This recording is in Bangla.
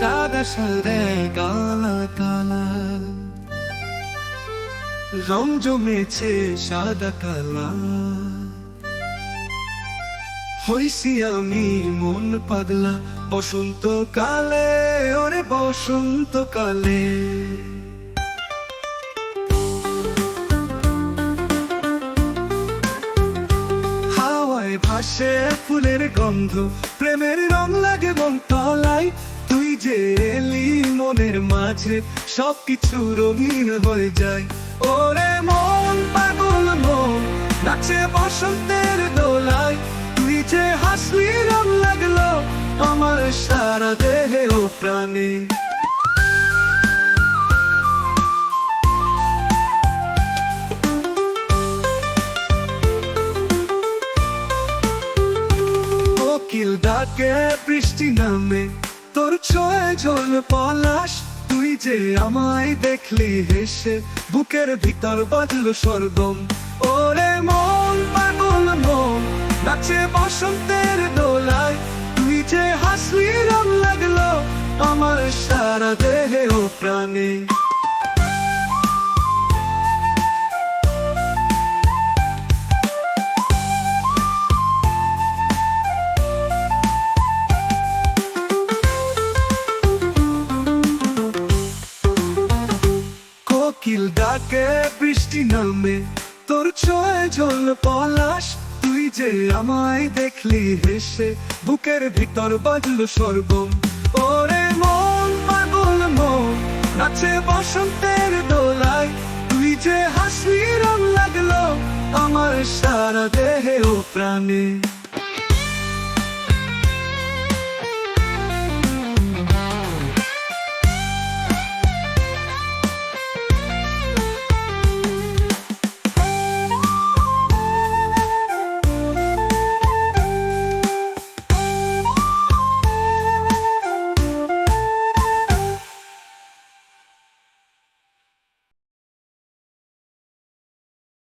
সাদা সাদে কালা কালা। রং জমেছে সাদা কালা। হইছি আমি মন পাগলা বসন্ত কালে, ওরে বসন্ত কালে। হাওয়ায় ভাসে ফুলের গন্ধ, প্রেমের রং লাগে মন তলায়। যে এলি মনের মাঝে সবকিছু রঙিন হয়ে যায়। ওরে মন পাগল মন নাচে বসন্তের দোলায়। তুই যে হাসলি, রং লাগল আমার সারা দেহে ও প্রাণে। কোকিল ডাকে বৃষ্টি নামে তোর ছয় ঝোল পলাশ, তুই যে আমায় দেখলি হেসে, বুকের ভিতর বাজল সরগম। ওরে মন, পাগল মন নাচে বসন্তের দোলায়। তুই যে হাসলি, রং লাগল আমার সারা দেহে ও প্রাণে। ডাকে বৃষ্টি নামে, তোর ছয় ঝোল পলাশ। তুই যে আমায় দেখলি হেসে, বুকের ভিতর বাজলো স্বর্গম ওরে মন পাগল মন, নাচে বসন্তের দোলায়। তুই যে হাসি রং লাগল, আমার সারা দেহে ও প্রাণে।